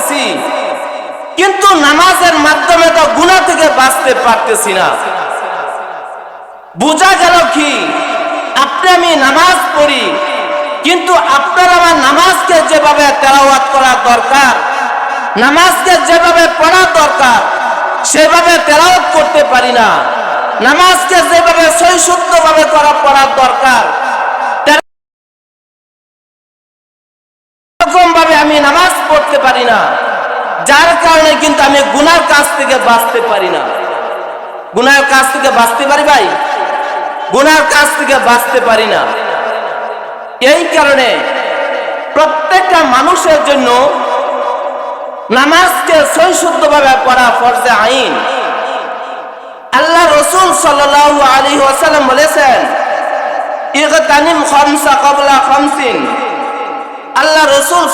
করতেছি কিন্তু নামাজের মাধ্যমে তো গুণা থেকে বাঁচতে পারতেছি না। বোঝা গেল কি? আপনি আমি নামাজ পড়ি, কিন্তু আপনার আমার নামাজকে যেভাবে তেলাওয়াত করা দরকার, নামাজকে যেভাবে পড়া দরকার, সেভাবে তেলাওয়াত করতে পারি না। নামাজকে যেভাবে সৈশুদ্ধ ভাবে করা পড়ার দরকার পারি না। যার কারণে কিন্তু আমি গুনার কাছ থেকে বাঁচতে পারি না। গুনার কাছ থেকে বাঁচতে পারি ভাই? গুনার কাছ থেকে বাঁচতে পারি না। এই কারণে প্রত্যেকটা মানুষের জন্য নামাজকে পড়া ফরজে আইন। আল্লাহ রসুল আলাইহি ওয়াসাল্লাম বলেছেন, ইগতানিম খামসা ক্বাবলা খামসিন। আল্লাহ রসুল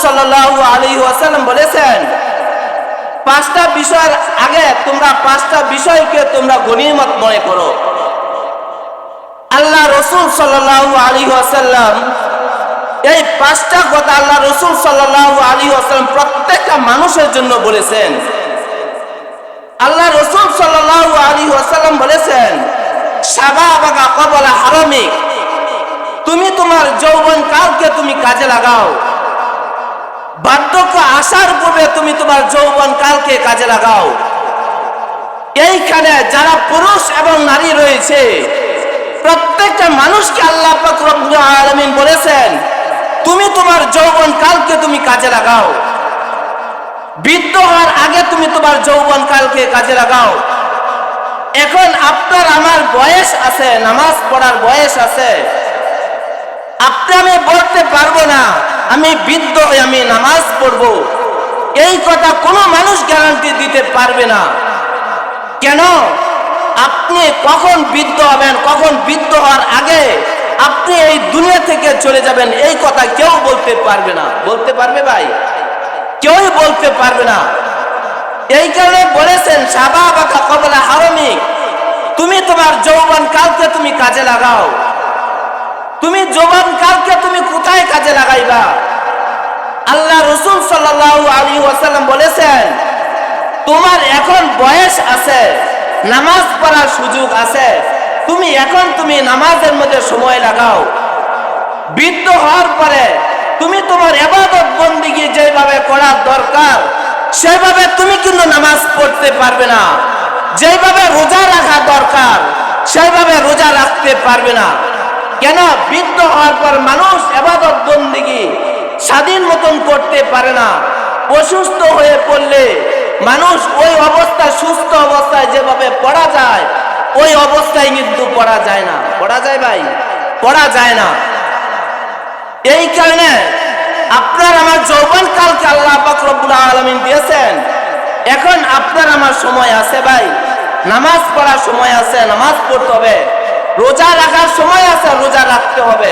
ওয়াসাল্লাম বলেছেন, পাঁচটা বিষয়ের আগে তোমরা পাঁচটা বিষয়কে তোমরা গনিমত মনে করো। আল্লাহ রসুল ওয়াসাল্লাম, এই পাঁচটা কথা আল্লাহ রসুল সাল্লাল্লাহু আলাইহি ওয়াসাল্লাম প্রত্যেকটা মানুষের জন্য বলেছেন। আল্লাহ রসুল সাল্লাল্লাহু আলাইহি ওয়াসাল্লাম বলেছেন শাবাবাকা কবলা হারামিক তুমি তোমার যৌবন কালকে তুমি কাজে লাগাও। আসার পূর্বে তুমি তোমার যৌবন কালকে কাজে লাগাও। এইখানে যারা পুরুষ এবং নারী রয়েছে, প্রত্যেকটা মানুষকে আল্লাহ রব্বুল বলেছেন, তুমি তোমার যৌবন কালকে তুমি কাজে লাগাও। বৃদ্ধ হওয়ার আগে তুমি তোমার যৌবন কালকে কাজে লাগাও। এখন আপনার আমার বয়স আছে, নামাজ পড়ার বয়স আছে। আপনি আমি বলতে পারব না। আমি বৃদ্ধ আমি নামাজ পড়ব। এই কথা কোনো মানুষ গ্যারান্টি দিতে পারবে না। কেন? আপনি কখন বৃদ্ধ হবেন, কখন বৃদ্ধ হওয়ার আগে আপনি এই দুনিয়া থেকে চলে যাবেন, এই কথা কেউ বলতে পারবে না। বলতে পারবে ভাই? কেউই বলতে পারবে না। এই কারণে বলেছেন সাবা বাকা কবলা হারমিক তুমি তোমার যৌবন কালকে তুমি কাজে লাগাও। তুমি যৌবন কালকে তুমি কোথায় কাজে লাগাইবা? আল্লাহ রসুল সাল্লাল্লাহু আলাইহি ওয়াসাল্লাম বলেছেন, তোমার এখন বয়স আছে, নামাজ পড়ার সুযোগ আছে। তুমি এখন তুমি নামাজের মধ্যে সময় লাগাও। বৃদ্ধ হওয়ার পরে তুমি তোমার এবাদত বন্দিগি যেভাবে করার দরকার, সেভাবে তুমি কিন্তু নামাজ পড়তে পারবে না। যেভাবে রোজা রাখা দরকার সেইভাবে রোজা রাখতে পারবে না। কেন বৃদ্ধ হওয়ার পর মানুষ এবাদত বন্দিগি স্বাধীন মতন করতে পারে না? অসুস্থ হয়ে পড়লে মানুষ ওই অবস্থা, সুস্থ অবস্থায় যেভাবে পড়া যায়, ওই অবস্থায় কিন্তু পড়া যায় না। পড়া যায় ভাই? পড়া যায় না। এই কারণে আপনার আমার যৌবন কালকে আল্লাহ রব্বুল আলামিন দিয়েছেন। এখন আপনার আমার সময় আছে ভাই। নামাজ পড়ার সময় আছে, নামাজ পড়তে হবে। রোজা রাখার সময় আছে রোজা রাখতে হবে।